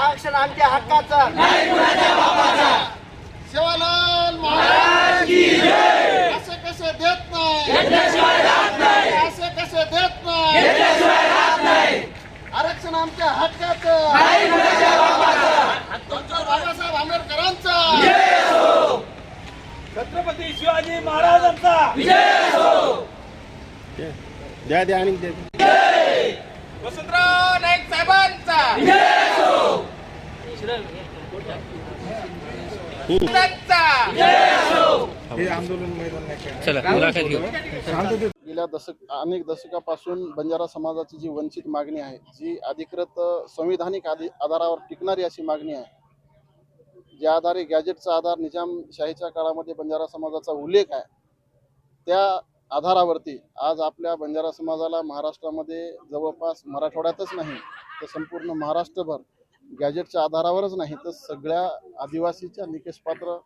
आरक्षण आमच्या हक्काचं. शिवालाल महाराज असे कसे देत नाही. असे कसे देत नाही. आरक्षण आमच्या हक्काचं. बाबासाहेब आंबेडकरांचा. छत्रपती शिवाजी महाराजांचा. द्या द्या आणि द्या हे आंदोलन मैदान नाही गेल्या दशक अनेक दशकापासून बंजारा समाजाची जी वंचित मागणी आहे जी अधिकृत संविधानिक आधारावर टिकणारी अशी मागणी आहे ज्या आधारे गॅजेटचा आधार निजामशाहीच्या काळामध्ये बंजारा समाजाचा उल्लेख आहे त्या आधारावरती आज आपल्या बंजारा समाजाला महाराष्ट्रामध्ये जवळपास मराठवाड्यातच नाही तर संपूर्ण महाराष्ट्रभर गॅजेटच्या आधारावरच नाही तर सगळ्या आदिवासीच्या निकषपात्र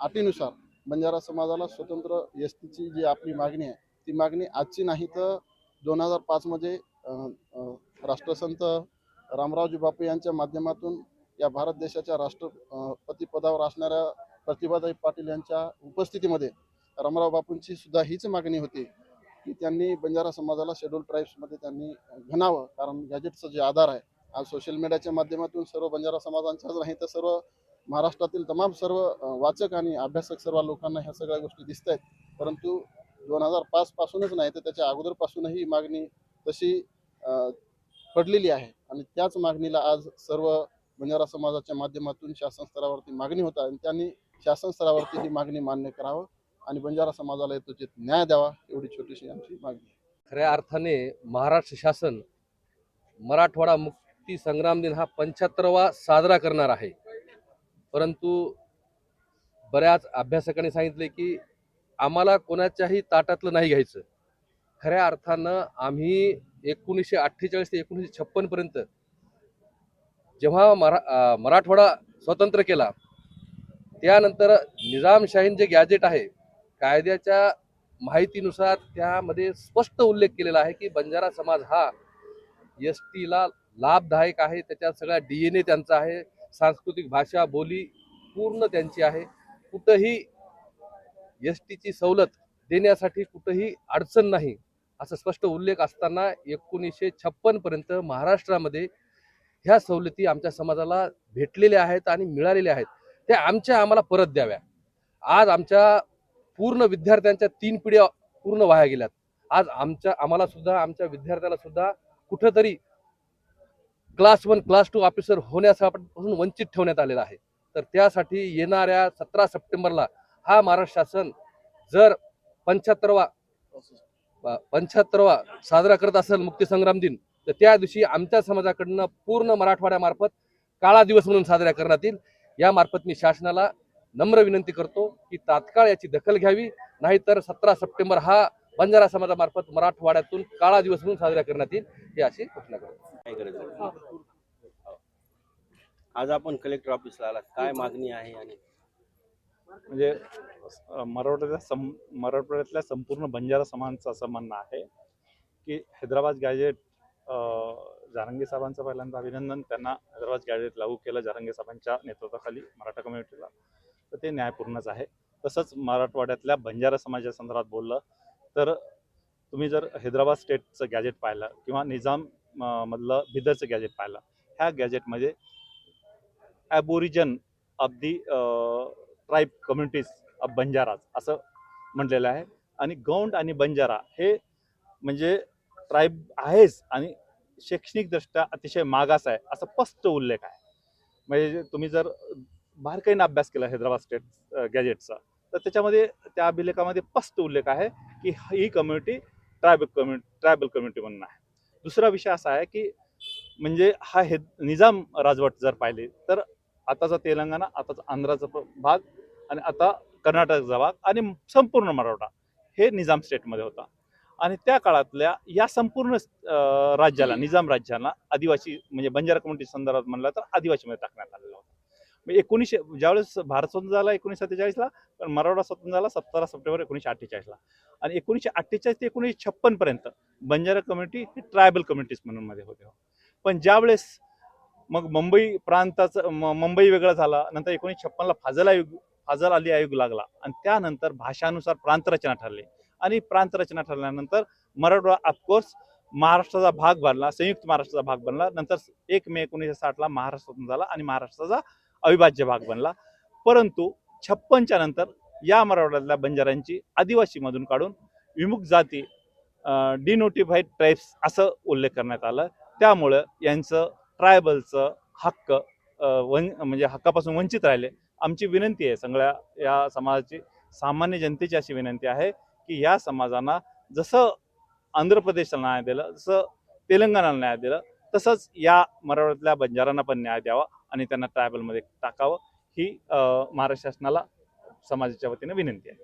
अटीनुसार बंजारा समाजाला स्वतंत्र एस टीची जी आपली मागणी आहे ती मागणी आजची नाही तर दोन हजार पाचमध्ये राष्ट्रसंत रामरावजी बापू यांच्या माध्यमातून या भारत देशाच्या राष्ट्रपती पदावर असणाऱ्या प्रतिभाताई पाटील यांच्या उपस्थितीमध्ये रामराव बापूंची सुद्धा हीच मागणी होती की त्यांनी बंजारा समाजाला शेड्यूल ट्राईब्समध्ये त्यांनी घणावं कारण गॅजेटचं जे आधार आहे आज सोशल मीडियाच्या माध्यमातून सर्व बंजारा समाजांच्याच नाही तर सर्व महाराष्ट्रातील तमाम सर्व वाचक आणि अभ्यासक सर्व लोकांना ह्या सगळ्या गोष्टी दिसत आहेत. परंतु दोन हजार पाच पासूनच नाही तर त्याच्या अगोदरपासूनही मागणी तशी पडलेली आहे. आणि त्याच मागणीला आज सर्व बंजारा समाजाच्या माध्यमातून शासन स्तरावरती मागणी होत आहे आणि त्यांनी शासन स्तरावरती ही मागणी मान्य करावं आणि बंजारा समाजाला यथोचित न्याय द्यावा एवढी छोटीशी आमची मागणी खऱ्या अर्थाने महाराष्ट्र शासन मराठवाडा मुक्त संग्राम दिन हा पंच्याहत्तरवा साजरा करणार आहे. परंतु बऱ्याच अभ्यासकांनी सांगितले की आम्हाला कोणाच्याही ताटातलं नाही घ्यायचं. खऱ्या अर्थानं आम्ही एकोणीसशे अठ्ठेचाळीस ते एकोणीसशे छप्पनपर्यंत जेव्हा मरा मराठवाडा स्वतंत्र केला त्यानंतर निजामशाहीन जे गॅजेट आहे कायद्याच्या माहितीनुसार त्यामध्ये स्पष्ट उल्लेख केलेला आहे की बंजारा समाज हा एस टीला लाभदायक आहे. त्याच्यात सगळा डी एन ए त्यांचा आहे. सांस्कृतिक भाषा बोली पूर्ण त्यांची आहे. कुठंही एस टीची सवलत देण्यासाठी कुठंही अडचण नाही असा स्पष्ट उल्लेख असताना एकोणीसशे छप्पनपर्यंत महाराष्ट्रामध्ये ह्या सवलती आमच्या समाजाला भेटलेल्या आहेत आणि मिळालेल्या आहेत. त्या आमच्या आम्हाला परत द्याव्या. आज आमच्या पूर्ण विद्यार्थ्यांच्या तीन पिढ्या पूर्ण वाया गेल्यात. आज आमच्या आम्हाला सुद्धा आमच्या विद्यार्थ्याला सुद्धा कुठंतरी class one class two officer होण्यापासून वंचित ठेवण्यात आलेला आहे. तर त्यासाठी येणाऱ्या सतरा सप्टेंबरला हा महाराष्ट्र शासन जर पंच्याहत्तरवा पंच्याहत्तरवा साजरा करत असेल मुक्तीसंग्राम दिन तर त्या दिवशी आमच्या समाजाकडनं पूर्ण मराठवाड्यामार्फत काळा दिवस म्हणून साजरा करण्यात येईल. यामार्फत मी शासनाला नम्र विनंती करतो की तात्काळ याची दखल घ्यावी. नाहीतर सतरा सप्टेंबर हा बंजारा समाजामार्फत मराठवाड्यातून काळा दिवस म्हणून साजरा करण्यात येईल ही अशी घोषणा करतो? आज आपण कलेक्टर ऑफिसला आला काय मागणी आहे आणि म्हणजे मराठवाड्यातल्या सं मराठवाड्यातल्या संपूर्ण बंजारा समाजाचं असं म्हणणं आहे की हैदराबाद गॅजेट अ, जारंगे साहेबांचं पहिल्यांदा अभिनंदन. त्यांना हैदराबाद गॅजेट लागू केलं जारंगे साहेबांच्या नेतृत्वाखाली मराठा कम्युनिटीला तर ते न्यायपूर्णच आहे. तसंच मराठवाड्यातल्या बंजारा समाजा संदर्भात बोललं तर तुम्ही जर हैदराबाद स्टेटचं गॅजेट पाहिलं किंवा निजाम मधलं बिदरचं गॅजेट पाहिलं ह्या गॅजेटमध्ये aborigine of the tribe communities of Banjaras असं म्हटलेलं आहे. आणि गौंड आणि बंजारा हे म्हणजे ट्राईब आहेच आणि शैक्षणिकदृष्ट्या अतिशय मागास आहे असा स्पष्ट उल्लेख आहे. म्हणजे तुम्ही जर बारकाईनं अभ्यास केला हैदराबाद स्टेट गॅजेटचा तर त्याच्यामध्ये त्या अभिलेखामध्ये स्पष्ट उल्लेख आहे की ही community tribal community tribal community म्हणून आहे. दुसरा विषय असा आहे की म्हणजे हा हे निजाम राजवट जर पाहिले तर आताचा तेलंगणा आताचा आंध्राचा भाग आणि आता कर्नाटकचा भाग आणि संपूर्ण मराठा हे निजाम स्टेटमध्ये होता. आणि त्या काळातल्या या संपूर्ण राज्याला निजाम राज्याला आदिवासी म्हणजे बंजारा कम्युनिटी संदर्भात म्हणलं तर आदिवासीमध्ये टाकण्यात आलेला म्हणजे एकोणीसशे ज्यावेळेस भारत स्वतंत्र झाला एकोणीसशे सत्तेचाळीसला पण मराठा स्वतंत्र झाला सतरा सप्टेंबर एकोणीसशे अठ्ठेचाळीसला. आणि एकोणीसशे अठ्ठेचाळीस ते एकोणीसशे छप्पनपर्यंत बंजारा कम्युनिटी ही ट्रायबल कम्युनिटीज म्हणून मध्ये होते हो. पण ज्यावेळेस मग मुंबई प्रांताचं म- मुंबई वेगळं झाला नंतर एकोणीसशे छप्पनला फाजल आयोग फाजल अली आयोग लागला आणि त्यानंतर भाषानुसार प्रांतरचना ठरली. आणि प्रांतरचना ठरल्यानंतर मराठवाडा ऑफकोर्स महाराष्ट्राचा भाग बनला संयुक्त महाराष्ट्राचा भाग बनला. नंतर एक मे एकोणीसशे साठला महाराष्ट्र स्वतंत्र झाला आणि महाराष्ट्राचा अविभाज्य भाग बनला. परंतु छप्पनच्या नंतर या मराठवाड्यातल्या बंजारांची आदिवासीमधून काढून विमुख जाती डिनोटिफाईड ट्राईब्स असं उल्लेख करण्यात आलं. त्यामुळं यांचं ट्रायबलचं हक्क वन म्हणजे हक्कापासून वंचित राहिले. आमची विनंती आहे सगळ्या या समाजाची सामान्य जनतेची अशी विनंती आहे की या समाजांना जसं आंध्र प्रदेशला न्याय दिलं जसं तेलंगणाला न्याय दिलं तसंच या मराठवाड्यातल्या बंजारांना पण न्याय द्यावा. आणि त्यांना ट्रायबलमध्ये टाकावं. ही महाराष्ट्र शासनाला समाजाच्या वतीने विनंती आहे.